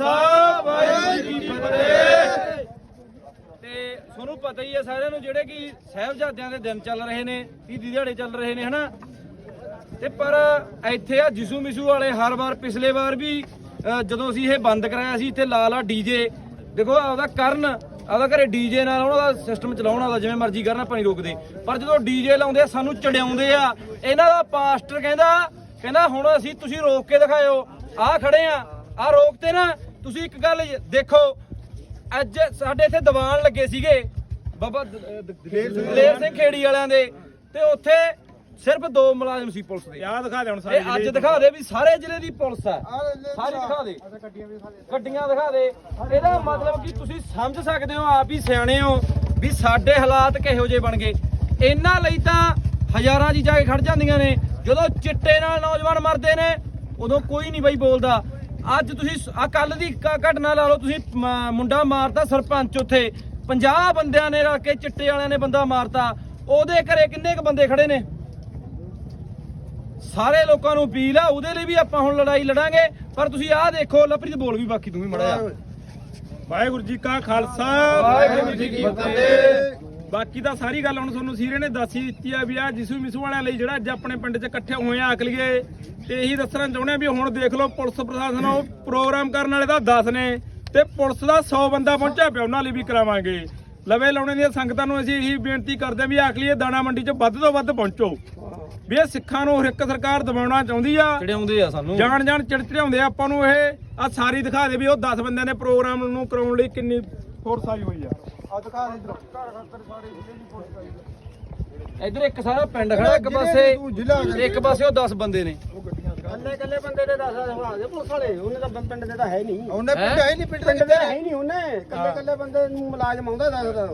ਖਾਲਸਾ ਵਾਹਿਗੁਰੂ ਜੀ ਫਤਿਹ ਤੇ ਤੁਹਾਨੂੰ ਪਤਾ ਹੀ ਹੈ ਸਾਰਿਆਂ ਨੂੰ ਜਿਹੜੇ ਕਿ ਸਾਹਿਬਜ਼ਾਦਿਆਂ ਦੇ ਦਿਨ ਚੱਲ ਰਹੇ ਨੇ ਤੀਦੀ ਦਿਹਾੜੇ ਚੱਲ ਰਹੇ ਨੇ, ਹਨਾ? ਤੇ ਪਰ ਇੱਥੇ ਆ ਜਿਸੂ ਮਿਸੂ ਵਾਲੇ ਹਰ ਵਾਰ ਪਿਛਲੇ ਵਾਰ ਵੀ ਜਦੋਂ ਅਸੀਂ ਇਹ ਬੰਦ ਕਰਾਇਆ ਸੀ, ਇੱਥੇ ਲਾ ਲਾ ਡੀਜੇ ਦੇਖੋ, ਆਪਦਾ ਕਰਨ, ਆਪਦਾ ਘਰੇ ਡੀਜੇ ਨਾਲ ਉਹਨਾਂ ਦਾ ਸਿਸਟਮ ਚਲਾਉਣ ਦਾ ਜਿਵੇਂ ਮਰਜ਼ੀ ਕਰਨ, ਆਪਾਂ ਨਹੀਂ ਰੋਕਦੇ। ਪਰ ਜਦੋਂ ਡੀਜੇ ਲਾਉਂਦੇ ਆ, ਸਾਨੂੰ ਚੜਿਆਉਂਦੇ ਆ। ਇਹਨਾਂ ਦਾ ਪਾਸਟਰ ਕਹਿੰਦਾ ਕਹਿੰਦਾ ਹੁਣ ਅਸੀਂ ਤੁਸੀਂ ਰੋਕ ਕੇ ਦਿਖਾਇਓ। ਆ ਖੜੇ ਆ ਆ ਰੋਕਤੇ ਨਾ ਤੁਸੀਂ ਇੱਕ ਗੱਲ ਦੇਖੋ ਅੱਜ ਸਾਡੇ ਇੱਥੇ ਦੀਵਾਨ ਲੱਗੇ ਸੀਗੇ ਬਾਬਾ ਦਲੇਰ ਸਿੰਘ ਖੇੜੀ ਵਾਲਿਆਂ ਦੇ ਤੇ ਉੱਥੇ ਸਿਰਫ ਦੋ ਮੁਲਾਜ਼ਮ ਸੀ ਪੁਲਿਸ ਦੇ। ਆ ਦਿਖਾ ਦੇ ਹੁਣ ਇਹ ਅੱਜ ਦਿਖਾ ਦੇ ਵੀ ਸਾਰੇ ਜ਼ਿਲ੍ਹੇ ਦੀ ਪੁਲਿਸ ਆ। ਸਾਰੀ ਦਿਖਾ ਦੇ। ਗੱਡੀਆਂ ਦਿਖਾ ਦੇ। ਇਹਦਾ ਮਤਲਬ ਕਿ ਤੁਸੀਂ ਸਮਝ ਸਕਦੇ ਹੋ ਆਪ ਹੀ ਸਿਆਣੇ ਹੋ ਵੀ ਸਾਡੇ ਹਾਲਾਤ ਕਿਹੋ ਜਿਹੇ ਬਣ ਗਏ। ਇਹਨਾਂ ਲਈ ਤਾਂ ਹਜ਼ਾਰਾਂ ਜੀ ਜਾ ਕੇ ਖੜ ਜਾਂਦੀਆਂ ਨੇ। ਜਦੋਂ ਚਿੱਟੇ ਨਾਲ ਨੌਜਵਾਨ ਮਰਦੇ ਨੇ ਉਦੋਂ ਕੋਈ ਨਹੀਂ ਬਈ ਬੋਲਦਾ। ਅੱਜ ਤੁਸੀਂ ਆ ਕੱਲ ਦੀ ਘਟਨਾ ਲਾ ਲਓ ਤੁਸੀਂ ਮੁੰਡਾ ਮਾਰਤਾ ਸਰਪੰਚ ਉੱਥੇ। 50 ਬੰਦਿਆਂ ਨੇ ਰਲ ਕੇ ਚਿੱਟੇ ਵਾਲਿਆਂ ਨੇ ਬੰਦਾ ਮਾਰਤਾ। ਉਹਦੇ ਘਰੇ ਕਿੰਨੇ ਕ ਬੰਦੇ ਖੜੇ ਨੇ? ਸਾਰੇ ਲੋਕਾਂ ਨੂੰ ਅਪੀਲ ਆ ਉਹਦੇ ਲਈ ਵੀ ਆਪਾਂ ਹੁਣ ਲੜਾਈ ਲੜਾਂਗੇ। ਪਰ ਤੁਸੀਂ ਆਹ ਦੇਖੋ ਲਪਰੀ ਬੋਲ ਵੀ ਬਾਕੀ ਤੂੰ ਵੀ ਮੜਾ ਵਾਹਿਗੁਰੂ ਜੀ ਕਾ ਖਾਲਸਾ। ਵਾਹਿਗੁਰੂ ਜੀ ਕੀ ਫਤਿਹ। ਬਾਕੀ ਤਾਂ ਸਾਰੀ ਗੱਲ ਹੁਣ ਤੁਹਾਨੂੰ ਸੀਰੇ ਨੇ ਦੱਸ ਹੀ ਦਿੱਤੀ ਆ ਵੀ ਆ ਜਿਸੂ ਮਿਸੂ ਵਾਲਿਆਂ ਲਈ ਜਿਹੜਾ ਅੱਜ ਆਪਣੇ ਪਿੰਡ 'ਚ ਇਕੱਠੇ ਹੋਏ ਆ ਅਕਲੀਏ ਤੇ ਇਹੀ ਦੱਸਣਾ ਚਾਹੁੰਦੇ ਆ ਵੀ ਹੁਣ ਦੇਖ ਲਓ ਪੁਲਿਸ ਪ੍ਰਸ਼ਾਸਨ ਉਹ ਪ੍ਰੋਗਰਾਮ ਕਰਨ ਵਾਲੇ ਤਾਂ 10 ਨੇ ਤੇ ਪੁਲਿਸ ਦਾ 100 ਬੰਦਾ ਪਹੁੰਚਿਆ ਪਿਆ ਉਹਨਾਂ ਲਈ ਵੀ ਕਰਾਵਾਂਗੇ। ਲਵੇ ਲਾਉਣੇ ਦੀਆਂ ਸੰਗਤਾਂ ਨੂੰ ਅਸੀਂ ਇਹੀ ਬੇਨਤੀ ਕਰਦੇ ਆ ਵੀ ਅਕਲੀਏ ਦਾਣਾ ਮੰਡੀ 'ਚ ਵੱਧ ਤੋਂ ਵੱਧ ਪਹੁੰਚੋ। ਵੀ ਇਹ ਸਿੱਖਾਂ ਨੂੰ ਹਰ ਇੱਕ ਸਰਕਾਰ ਦਬਾਉਣਾ ਚਾਹੁੰਦੀ ਆ। ਚੜਿਆਉਂਦੇ ਆ ਸਾਨੂੰ। ਜਾਣ ਜਾਣ ਚਿੜਚੜਾਉਂਦੇ ਆ ਆਪਾਂ ਨੂੰ ਇਹ ਆ ਸਾਰੀ ਦਿਖਾ ਦੇ ਵੀ ਉਹ 10 ਬੰਦਿਆਂ ਨੇ ਪ੍ਰੋਗਰਾਮ ਨੂੰ ਕਰਾਉਣ ਲਈ ਕਿੰਨੀ ਫੋਰਸ ਆਈ ਹੋਈ ਆ। ਇੱਧਰ। ਇੱਕ ਸਾਰਾ ਪਿੰਡ ਖੜਾ ਇੱਕ ਪਾਸੇ ਇੱਕ ਪਾਸੇ ਉਹ 10 ਬੰਦੇ ਨੇ। ਕੱਲੇ ਕੱਲੇ ਬੰਦੇ ਦੇ ਦੱਸ ਹਵਾ ਦੇ ਪੁਲਿਸ ਵਾਲੇ ਉਹਨੇ ਤਾਂ ਪਿੰਡ ਦੇ ਤਾਂ ਹੈ ਨਹੀਂ। ਉਹਨੇ ਪਿੰਡ ਹੈ? ਨਹੀਂ ਪਿੰਡ ਦੇ ਹੈ ਨਹੀਂ ਉਹਨੇ। ਕੱਲੇ ਕੱਲੇ ਬੰਦੇ ਨੂੰ ਮੁਲਾਜ਼ਮ ਆਉਂਦਾ ਦੱਸਦਾ